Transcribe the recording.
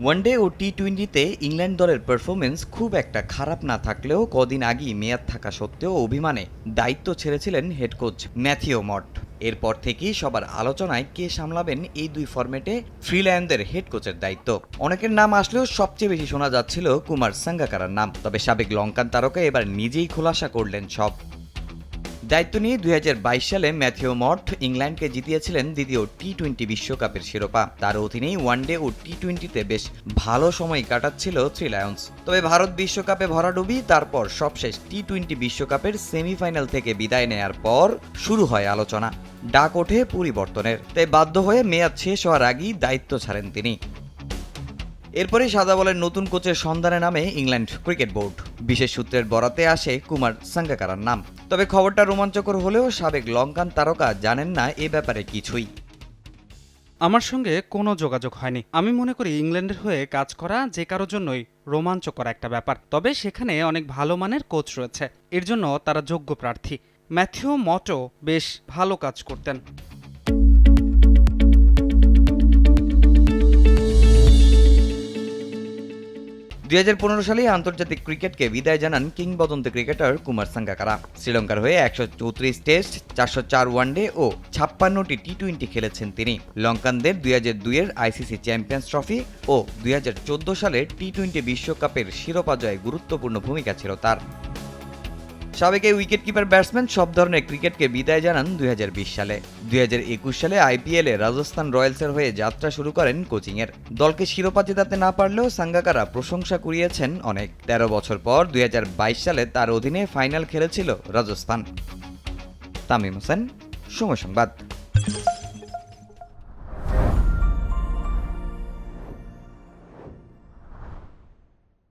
One day ও টি টোয়েন্টিতে England দলের performance খুব একটা খারাপ না থাকলেও কদিন আগেই মেয়াদ থাকা সত্ত্বেও অভিমানে দায়িত্ব ছেড়েছিলেন হেড কোচ ম্যাথিও মট এরপর থেকেই সবার আলোচনায় কে সামলাবেন এই দুই ফরম্যাটে ফ্রিল্যান্ডের হেড কোচের দায়িত্ব। অনেকের নাম আসলেও সবচেয়ে বেশি শোনা যাচ্ছিল কুমার সাঙ্গাকারার নাম। তবে সাবেক লঙ্কান তারকা এবার নিজেই খোলাসা করলেন সব। দায়িত্ব নিয়ে দুই হাজার বাইশ সালে ম্যাথিও মট ইংল্যান্ডকে জিতিয়েছিলেন দ্বিতীয় টি টোয়েন্টি বিশ্বকাপের শিরোপা। তার অধীনেই ওয়ানডে ও টি টোয়েন্টিতে বেশ ভালো সময় কাটাচ্ছিল থ্রি লায়ন্স। তবে ভারত বিশ্বকাপে ভরাডুবি, তারপর সবশেষ টি টোয়েন্টি বিশ্বকাপের সেমিফাইনাল থেকে বিদায় নেয়ার পর শুরু হয় আলোচনা। ডাক ওঠে পরিবর্তনের। তাই বাধ্য হয়ে মেয়াদ শেষ হওয়ার আগেই দায়িত্ব ছাড়েন তিনি। এরপরে সাদা বলের নতুন কোচের সন্ধানে নামে ইংল্যান্ড ক্রিকেট বোর্ড। বিশেষ সূত্রের বরাতে আসে কুমার সাঙ্গাকারার নাম। তবে খবরটা রোমাঞ্চকর হলেও সাবেক লঙ্কান তারকা জানেন না এ ব্যাপারে কিছুই। আমার সঙ্গে কোনো যোগাযোগ হয়নি। আমি মনে করি ইংল্যান্ডের হয়ে কাজ করা যে কারোর জন্যই রোমাঞ্চকর একটা ব্যাপার। তবে সেখানে অনেক ভালো মানের কোচ রয়েছে। এর জন্য তারা যোগ্য প্রার্থী। ম্যাথিউ মটো বেশ ভালো কাজ করতেন। দুই সালে আন্তর্জাতিক ক্রিকেটকে বিদায় জানান কিংবদন্তি ক্রিকেটার কুমার সাঙ্গাকারা। শ্রীলঙ্কার হয়ে একশো চৌত্রিশ টেস্ট, চারশো চার ওয়ানডে ও ছাপ্পান্নটি টি টোয়েন্টি খেলেছেন তিনি। লঙ্কানদের দুই হাজার দুইয়ের আইসিসি চ্যাম্পিয়ন্স ট্রফি ও দুই হাজার চোদ্দ সালের টি টোয়েন্টি বিশ্বকাপের শিরোপা জয়ে গুরুত্বপূর্ণ ভূমিকা ছিল তার। সাবেক এই উইকেট কিপার ব্যাটসম্যান সব ধরনের ক্রিকেটকে বিদায় জানান দু হাজার বিশ সালে। দুই হাজার একুশ সালে আইপিএলে রাজস্থান রয়্যালসের হয়ে যাত্রা শুরু করেন কোচিংয়ের। দলকে শিরোপা জেতাতে না পারলেও সাঙ্গাকারা প্রশংসা কুড়িয়েছেন অনেক। তেরো বছর পর দুই হাজার বাইশ সালে তার অধীনে ফাইনাল খেলেছিল রাজস্থান। তামিম হোসেন, সময় সংবাদ।